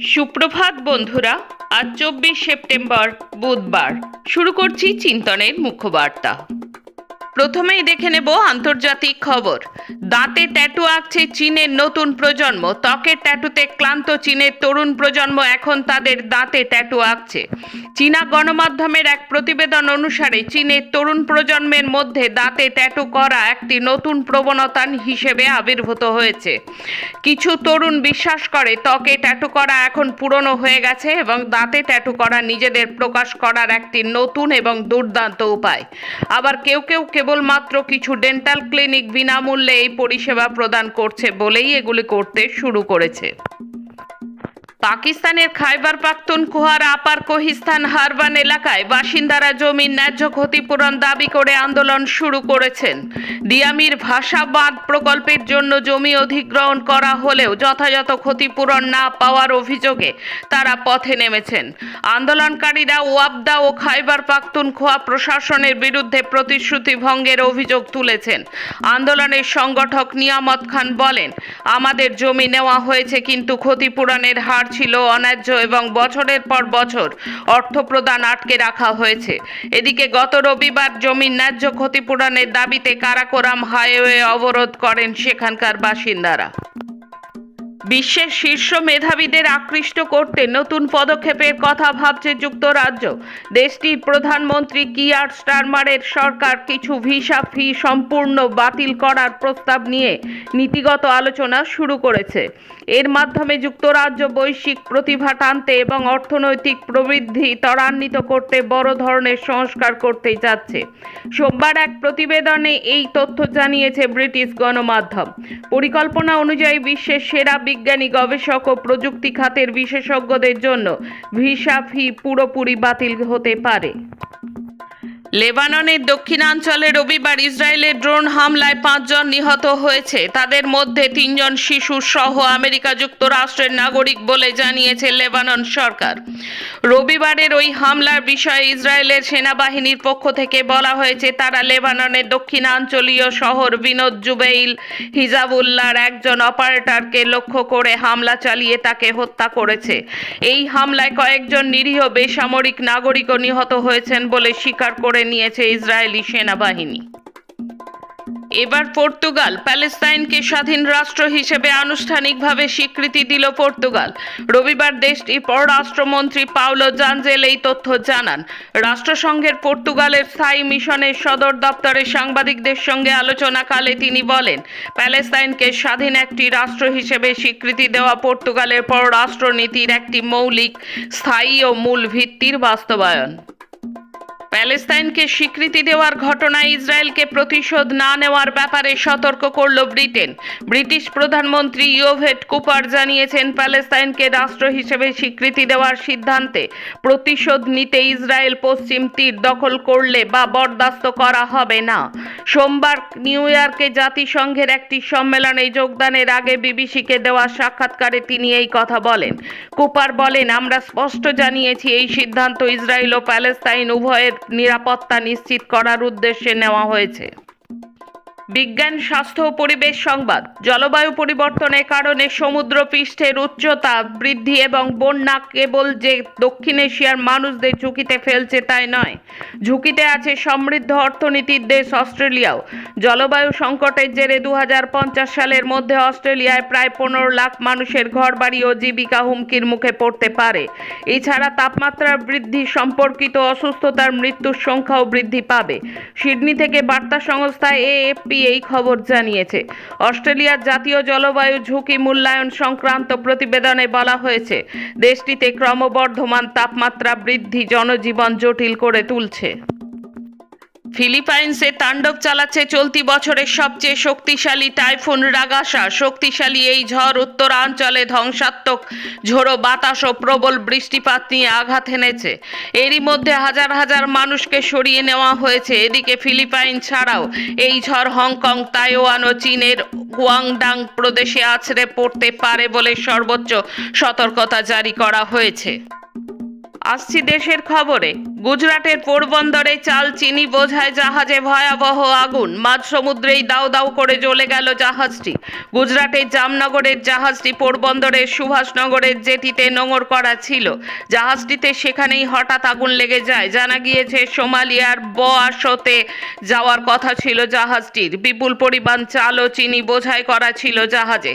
সুপ্রভাত বন্ধুরা। আজ চব্বিশ সেপ্টেম্বর বুধবার। শুরু করছি চিন্তনের মুখ্যবার্তা প্রথমেই দেখে নেব আন্তর্জাতিক খবর। দাঁতে ট্যাটু আঁকছে চীনের নতুন প্রজন্ম। ত্বকের ট্যাটুতে ক্লান্ত চীনের তরুণ প্রজন্ম এখন তাদের দাঁতে ট্যাটু আঁকছে। চীনা গণমাধ্যমের এক প্রতিবেদন অনুসারে চীনের তরুণ প্রজন্মের মধ্যে দাঁতে ট্যাটু করা একটি নতুন প্রবণতা হিসেবে আবির্ভূত হয়েছে। কিছু তরুণ বিশ্বাস করে, ত্বকে ট্যাটু করা এখন পুরনো হয়ে গেছে এবং দাঁতে ট্যাটু করা নিজেদের প্রকাশ করার একটি নতুন এবং দুর্দান্ত উপায়। আবার কেউ কেউ কেবলমাত্র কিছু ডেন্টাল ক্লিনিক বিনামূল্যে এই পরিষেবা প্রদান করছে বলেই এগুলি করতে শুরু করেছে। পাকিস্তানের খাইবার পাখতুনখোয়ার আপার কোহিস্তান হারবান এলাকায় বাসিন্দারা জমির ন্যায্য ক্ষতিপূরণ দাবি করে আন্দোলন শুরু করেছেন। দিয়ামির ভাষা বাঁধ প্রকল্পের জন্য জমি অধিগ্রহণ করা হলেও যথাযথ ক্ষতিপূরণ না পাওয়ার অভিযোগে তারা পথে নেমেছেন। আন্দোলনকারীরা ওয়াবদা ও খাইবার পাখতুনখোয়া প্রশাসনের বিরুদ্ধে প্রতিশ্রুতি ভঙ্গের অভিযোগ তুলেছেন। আন্দোলনের সংগঠক নিয়ামত খান বলেন, আমাদের জমি নেওয়া হয়েছে কিন্তু ক্ষতিপূরণের হার ছিল অন্যায্য এবং বছরের পর বছর অর্থ প্রদান আটকে রাখা হয়েছে। এদিকে গত রবিবার জমির ন্যায্য ক্ষতিপূরণের দাবিতে কারাকোরাম হাইওয়ে অবরোধ করেন সেখানকার বাসিন্দারা। বিশ্বের শীর্ষ মেধাবীদের আকৃষ্ট করতে নতুন পদক্ষেপের কথা ভাবছে যুক্তরাজ্য। দেশটির প্রধানমন্ত্রী কিয়ার স্টারমারের সরকার কিছু ভিসা ফি সম্পূর্ণ বাতিল করার প্রস্তাব নিয়ে নীতিগত আলোচনা শুরু করেছে। এর মাধ্যমে যুক্তরাজ্য বৈশ্বিক প্রতিভা টানতে এবং অর্থনৈতিক প্রবৃদ্ধি ত্বরান্বিত করতে বড় ধরনের সংস্কার করতে যাচ্ছে। সোমবার এক প্রতিবেদনে এই তথ্য জানিয়েছে ব্রিটিশ গণমাধ্যম। পরিকল্পনা অনুযায়ী বিশ্বের সেরা বিজ্ঞানী, গবেষক ও প্রযুক্তি খাতের বিশেষজ্ঞদের জন্য ভিসা ফি পুরোপুরি বাতিল হতে পারে। লেবাননের দক্ষিণাঞ্চলে রবিবার ইসরায়েলের ড্রোন হামলায় পাঁচজন নিহত হয়েছে। তাদের মধ্যে তিনজন শিশু সহ আমেরিকা যুক্তরাষ্ট্রের নাগরিক বলে জানিয়েছে লেবানন সরকার। রবিবারের ওই হামলার বিষয়ে ইসরায়েলের সেনাবাহিনীর পক্ষ থেকে বলা হয়েছে, তারা লেবাননের দক্ষিণাঞ্চলীয় শহর বিনোদ জুবেইল হিজাবুল্লাহর একজন অপারেটরকে লক্ষ্য করে হামলা চালিয়ে তাকে হত্যা করেছে। এই হামলায় কয়েকজন নিরীহ বেসামরিক নাগরিকও নিহত হয়েছেন বলে স্বীকার করে নিয়েছে ইসরায়েলি সেনাবাহিনী। এবার পর্তুগাল প্যালেস্তাইনকে স্বাধীন রাষ্ট্র হিসেবে আনুষ্ঠানিকভাবে স্বীকৃতি দিল পর্তুগাল। রবিবার দেশটির পররাষ্ট্রমন্ত্রী পাউলো জানজেল এই তথ্য জানান। রাষ্ট্রসংঘের পর্তুগালের স্থায়ী মিশনের সদর দপ্তরে সাংবাদিকদের সঙ্গে আলোচনাকালে তিনি বলেন, প্যালেস্তাইনকে স্বাধীন একটি রাষ্ট্র হিসেবে স্বীকৃতি দেওয়া পর্তুগালের পররাষ্ট্রনীতির একটি মৌলিক, স্থায়ী ও মূল ভিত্তির বাস্তবায়ন। প্যালেস্তাইনকে স্বীকৃতি দেওয়ার ঘটনায় ইসরায়েলকে প্রতিশোধ না নেওয়ার ব্যাপারে সতর্ক করল ব্রিটেন। ব্রিটিশ প্রধানমন্ত্রী ইয়োভেট কুপার জানিয়েছেন প্যালেস্তাইনকে রাষ্ট্র হিসেবে স্বীকৃতি দেওয়ার সিদ্ধান্তে প্রতিশোধ নিতে ইসরায়েল পশ্চিম তীর দখল করলে বা বরদাস্ত করা হবে না। সোমবার নিউ ইয়র্কে জাতিসংঘের একটি সম্মেলনে যোগদানের আগে বিবিসিকে দেওয়া সাক্ষাৎকারে তিনি এই কথা বলেন। কুপার বলেন, আমরা স্পষ্ট জানিয়েছি এই সিদ্ধান্ত ইসরায়েল ও প্যালেস্তাইন উভয়ের নিরাপত্তা নিশ্চিত করার উদ্দেশ্যে নেওয়া হয়েছে। বিজ্ঞান, স্বাস্থ্য পরিবেশ সংবাদ। জলবায়ু পরিবর্তনের কারণে সমুদ্র পৃষ্ঠের উচ্চতা বৃদ্ধি এবং বন্যা কেবল যে দক্ষিণ এশিয়ার মানুষদের ঝুঁকিতে ফেলছে তাই নয়। ঝুঁকিতে আছে সমৃদ্ধ অর্থনীতির দেশ অস্ট্রেলিয়াও। জলবায়ু সংকটের জেরে দু হাজার পঞ্চাশ সালের মধ্যে অস্ট্রেলিয়ায় প্রায় পনেরো লাখ মানুষের ঘরবাড়ি ও জীবিকা হুমকির মুখে পড়তে পারে। এছাড়া তাপমাত্রার বৃদ্ধি সম্পর্কিত অসুস্থতার মৃত্যুর সংখ্যাও বৃদ্ধি পাবে। সিডনি থেকে বার্তা সংস্থা এএফপি এই খবর জানিয়েছে। অস্ট্রেলিয়ার জাতীয় জলবায়ু ঝুঁকি মূল্যায়ন সংক্রান্ত প্রতিবেদনে বলা হয়েছে, দেশটিতে ক্রমবর্ধমান তাপমাত্রা বৃদ্ধি জনজীবন জটিল করে তুলছে। ফিলিপাইন্সে তাণ্ডব চালাচ্ছে চলতি বছরের সবচেয়ে শক্তিশালী টাইফুন রাগাসা। শক্তিশালী এই ঝড় উত্তরাঞ্চলে ধ্বংসাত্মক ঝোড়ো বাতাস ও প্রবল বৃষ্টিপাত নিয়ে আঘাত এনেছে। এরই মধ্যে হাজার হাজার মানুষকে সরিয়ে নেওয়া হয়েছে। এদিকে ফিলিপাইন ছাড়াও এই ঝড় হংকং, তাইওয়ান ও চীনের গুয়াংডাং প্রদেশে আছড়ে পড়তে পারে বলে সর্বোচ্চ সতর্কতা জারি করা হয়েছে। আসছি দেশের খবরে। গুজরাটের পোরবন্দরে চাল, চিনি বোঝায় জাহাজে ভয়াবহ আগুন। মাঝ সমুদ্রেই দাউ দাউ করে জ্বলে গেল জাহাজটি। গুজরাটের জামনগরের জাহাজটি পোরবন্দরের সুভাষনগরের জেটিতে নোঙর করা ছিল। জাহাজটিতে সেখানেই হঠাৎ আগুন লেগে যায়। জানা গিয়েছে, সোমালিয়ার বোয়াশোতে যাওয়ার কথা ছিল জাহাজটির। বিপুল পরিমাণ চাল ও চিনি বোঝাই করা ছিল জাহাজে।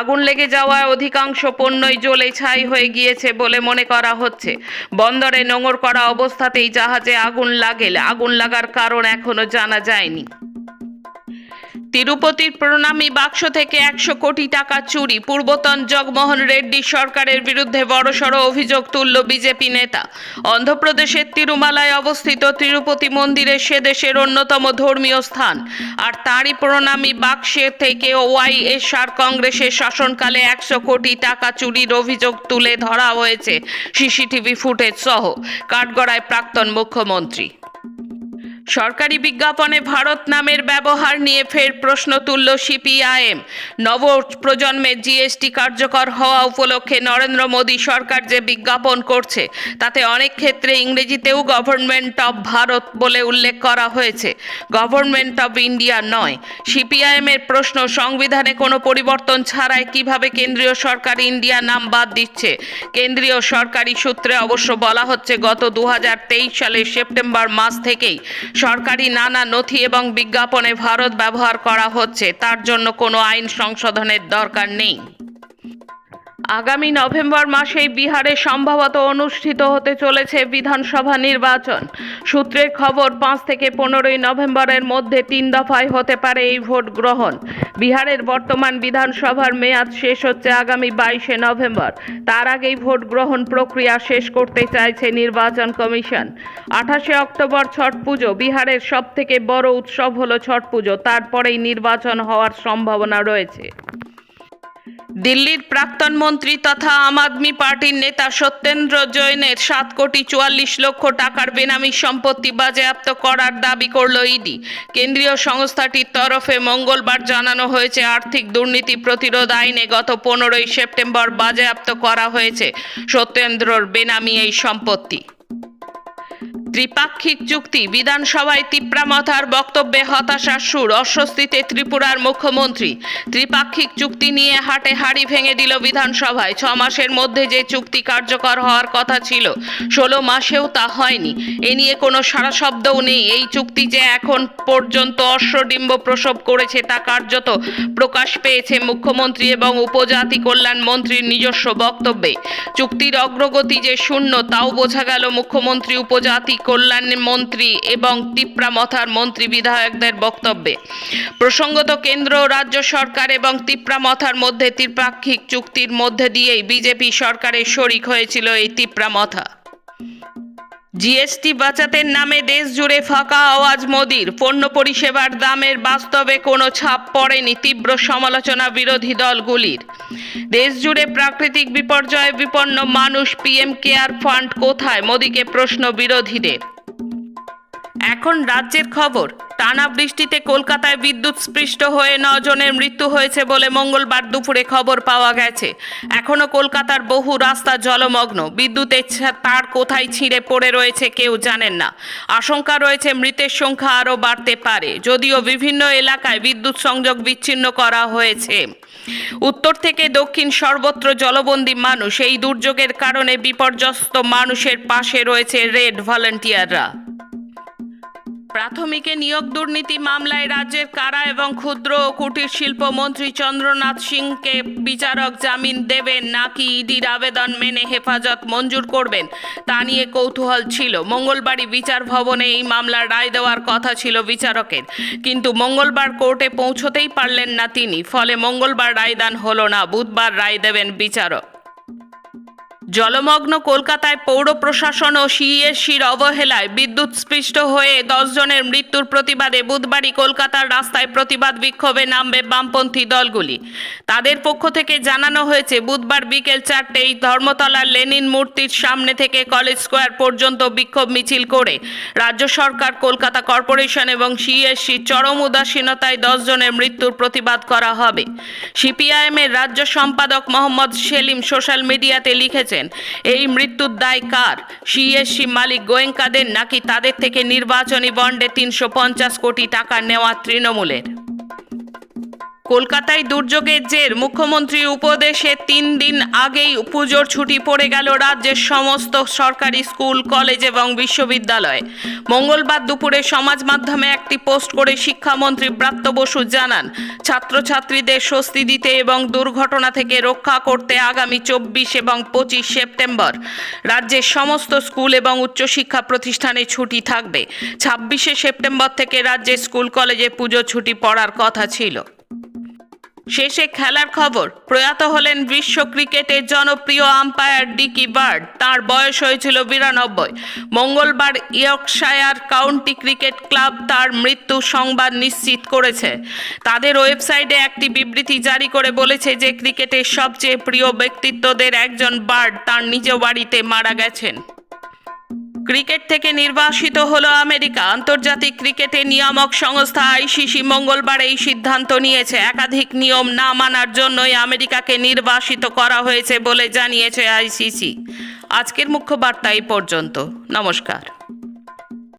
আগুন লেগে যাওয়ায় অধিকাংশ পণ্যই জ্বলে ছাই হয়ে গিয়েছে বলে মনে করা হচ্ছে। বন্দরে নোঙর করা অবস্থাতেই জাহাজে আগুন লাগে আগুন লাগার কারণ এখনও জানা যায়নি। তিরুপতির প্রণামী বাক্স থেকে একশো কোটি টাকা চুরি। পূর্বতন জগমোহন রেড্ডি সরকারের বিরুদ্ধে বড়সড় অভিযোগ তুলল বিজেপি নেতা। অন্ধ্রপ্রদেশের তিরুমালায় অবস্থিত তিরুপতি মন্দিরে সে দেশের অন্যতম ধর্মীয় স্থান। আর তারই প্রণামী বাক্সে থেকে ওয়াইএসআর কংগ্রেসের শাসনকালে একশো কোটি টাকা চুরির অভিযোগ তুলে ধরা হয়েছে। সিসিটিভি ফুটেজ সহ কাঠগড়ায় প্রাক্তন মুখ্যমন্ত্রী। সরকারি বিজ্ঞাপনে ভারত নামের ব্যবহার নিয়ে ফের প্রশ্ন তুলল সিপিআইএম। নব প্রজন্মের জিএসটি কার্যকর হওয়া উপলক্ষে নরেন্দ্র মোদী সরকার যে বিজ্ঞাপন করছে, তাতে অনেক ক্ষেত্রে ইংরেজিতেও গভর্নমেন্ট অব ভারত বলে উল্লেখ করা হয়েছে। গভর্নমেন্ট অব ইন্ডিয়া নয়। সিপিআইএম এর প্রশ্ন, সংবিধানে কোনো পরিবর্তন ছাড়াই কীভাবে কেন্দ্রীয় সরকার ইন্ডিয়া নাম বাদ দিচ্ছে? কেন্দ্রীয় সরকারি সূত্রে অবশ্য বলা হচ্ছে, গত দু হাজার তেইশ সালের সেপ্টেম্বর মাস থেকেই সরকারি নানা নথি এবং বিজ্ঞাপনে ভারত ব্যবহার করা হচ্ছে, তার জন্য কোনো আইন সংশোধনের দরকার নেই। আগামী নভেম্বর মাসেই বিহারে সম্ভবত অনুষ্ঠিত হতে চলেছে বিধানসভা নির্বাচন। সূত্রের খবর, পাঁচ থেকে পনেরোই নভেম্বরের মধ্যে তিন দফায় হতে পারে এই ভোট গ্রহণ। বিহারের বর্তমান বিধানসভার মেয়াদ শেষ হচ্ছে আগামী বাইশে নভেম্বর। তার আগেই ভোট গ্রহণ প্রক্রিয়া শেষ করতে চাইছে নির্বাচন কমিশন। আঠাশে অক্টোবর ছট পুজো বিহারের সব থেকে বড় উৎসব হলো ছট পুজো। তারপরেই নির্বাচন হওয়ার সম্ভাবনা রয়েছে। দিল্লির প্রাক্তন মন্ত্রী তথা আম আদমি পার্টির নেতা সত্যেন্দ্র জৈনের সাত কোটি চুয়াল্লিশ লক্ষ টাকার বেনামি সম্পত্তি বাজেয়াপ্ত করার দাবি করল ইডি। কেন্দ্রীয় সংস্থাটির তরফে মঙ্গলবার জানানো হয়েছে, আর্থিক দুর্নীতি প্রতিরোধ আইনে গত পনেরোই সেপ্টেম্বর বাজেয়াপ্ত করা হয়েছে সত্যেন্দ্রর বেনামি এই সম্পত্তি। ত্রিপাক্ষিক চুক্তি, বিধানসভায় তিপ্রামথার বক্তব্যে হতাশার সুর, অস্বস্তিতে ত্রিপুরার মুখ্যমন্ত্রী। ত্রিপাক্ষিক চুক্তি নিয়ে হাটে হাড়ি ভেঙে দিল বিধানসভায়। ছ মাসের মধ্যে যে চুক্তি কার্যকর হওয়ার কথা ছিল, ষোলো মাসেও তা হয়নি। এ নিয়ে কোনো সারা শব্দও নেই। এই চুক্তি যে এখন পর্যন্ত অশ্বডিম্ব প্রসব করেছে, তা কার্যত প্রকাশ পেয়েছে মুখ্যমন্ত্রী এবং উপজাতি কল্যাণ মন্ত্রীর নিজস্ব বক্তব্যে। চুক্তির অগ্রগতি যে শূন্য, তাও বোঝা গেল মুখ্যমন্ত্রী উপজাতি কল্যাণ মন্ত্রী এবং তিপ্রামথার মন্ত্রী বিধায়কদের বক্তব্যে। প্রসঙ্গত কেন্দ্র রাজ্য সরকার এবং তিপ্রামথার মধ্যে ত্রিপাক্ষিক চুক্তির মধ্যে দিয়েই বিজেপি সরকারের শরিক হয়েছিল এই তিপ্রামথা। জিএসটি বাঁচাতের নামে দেশ জুড়ে ফাঁকা আওয়াজ মোদির। পণ্য পরিষেবার দামের বাস্তবে কোনো ছাপ পড়েনি তীব্র সমালোচনা বিরোধী দলগুলির। দেশ জুড়ে প্রাকৃতিক বিপর্যয়ে বিপন্ন মানুষ পিএম কেয়ার ফান্ড কোথায়? মোদিকে প্রশ্ন বিরোধীদের। এখন রাজ্যের খবর। টানা বৃষ্টিতে কলকাতায় বিদ্যুৎ স্পৃষ্ট হয়ে নজনের মৃত্যু হয়েছে বলে মঙ্গলবার দুপুরে খবর পাওয়া গেছে। এখনও কলকাতার বহু রাস্তা জলমগ্ন। বিদ্যুতের তার কোথায় ছিঁড়ে পড়ে রয়েছে কেউ জানেন না। আশঙ্কা রয়েছে মৃতের সংখ্যা আরও বাড়তে পারে। যদিও বিভিন্ন এলাকায় বিদ্যুৎ সংযোগ বিচ্ছিন্ন করা হয়েছে। উত্তর থেকে দক্ষিণ সর্বত্র জলবন্দী মানুষ। এই দুর্যোগের কারণে বিপর্যস্ত মানুষের পাশে রয়েছে রেড ভলান্টিয়াররা। প্রাথমিকে নিয়োগ দুর্নীতি মামলায় রাজ্যের কারা এবং ক্ষুদ্র ও কুটির শিল্প মন্ত্রী চন্দ্রনাথ সিংকে বিচারক জামিন দেবেন নাকি ইডির আবেদন মেনে হেফাজত মঞ্জুর করবেন? তা নিয়ে কৌতূহল ছিল। মঙ্গলবারই বিচার ভবনে এই মামলার রায় দেওয়ার কথা ছিল বিচারকের। কিন্তু মঙ্গলবার কোর্টে পৌঁছতেই পারলেন না তিনি। ফলে মঙ্গলবার রায়দান হলো না। বুধবার রায় দেবেন বিচারক। জলমগ্ন কলকাতায় পৌর প্রশাসন ও সিএসসির অবহেলায় বিদ্যুৎ স্পৃষ্ট হয়ে দশ জনের মৃত্যুর প্রতিবাদে বুধবারই কলকাতার রাস্তায় প্রতিবাদ বিক্ষোভে নামবে বামপন্থী দলগুলি। তাদের পক্ষ থেকে জানানো হয়েছে, বুধবার বিকেল চারটেই ধর্মতলার লেনিন মূর্তির সামনে থেকে কলেজ স্কোয়ার পর্যন্ত বিক্ষোভ মিছিল করে রাজ্য সরকার, কলকাতা কর্পোরেশন এবং সিএসসি চরম উদাসীনতায় দশ জনের মৃত্যুর প্রতিবাদ করা হবে। সিপিআইএমের রাজ্য সম্পাদক মোহাম্মদ সেলিম সোশ্যাল মিডিয়াতে লিখেছেন করেছেন এই মৃত্যুর দায় কার? সিএসসি মালিক গোয়েঙ্কাদের নাকি তাদের থেকে নির্বাচনী বন্ডে তিনশো পঞ্চাশ কোটি টাকা নেওয়া তৃণমূলের? কলকাতায় দুর্যোগের জের। মুখ্যমন্ত্রী উপদেশে তিন দিন আগেই পুজোর ছুটি পড়ে গেল রাজ্যের সমস্ত সরকারি স্কুল, কলেজ এবং বিশ্ববিদ্যালয়। মঙ্গলবার দুপুরে সমাজ মাধ্যমে একটি পোস্ট করে শিক্ষামন্ত্রী ব্রাত্য বসু জানান, ছাত্রছাত্রীদের স্বস্তি দিতে এবং দুর্ঘটনা থেকে রক্ষা করতে আগামী চব্বিশ এবং পঁচিশ সেপ্টেম্বর রাজ্যের সমস্ত স্কুল এবং উচ্চশিক্ষা প্রতিষ্ঠানে ছুটি থাকবে। ছাব্বিশে সেপ্টেম্বর থেকে রাজ্যের স্কুল, কলেজে পুজো ছুটি পড়ার কথা ছিল। শেষে খেলার খবর, প্রয়াত হলেন বিশ্ব ক্রিকেটের জনপ্রিয় আম্পায়ার ডিকি বার্ড। তার বয়স হয়েছিল বিরানব্বই। মঙ্গলবার ইয়র্কশায়ার কাউন্টি ক্রিকেট ক্লাব তার মৃত্যু সংবাদ নিশ্চিত করেছে। তাদের ওয়েবসাইটে একটি বিবৃতি জারি করে বলেছে যে, ক্রিকেটের সবচেয়ে প্রিয় ব্যক্তিত্বদের একজন বার্ড তার নিজ বাড়িতে মারা গেছেন। ক্রিকেট থেকে নির্বাসিত হল আমেরিকা। আন্তর্জাতিক ক্রিকেটে নিয়ামক সংস্থা আইসিসি মঙ্গলবার এই সিদ্ধান্ত নিয়েছে। একাধিক নিয়ম না মানার জন্যই আমেরিকাকে নির্বাসিত করা হয়েছে বলে জানিয়েছে আইসিসি। আজকের মুখ্য বার্তা এই পর্যন্ত। নমস্কার।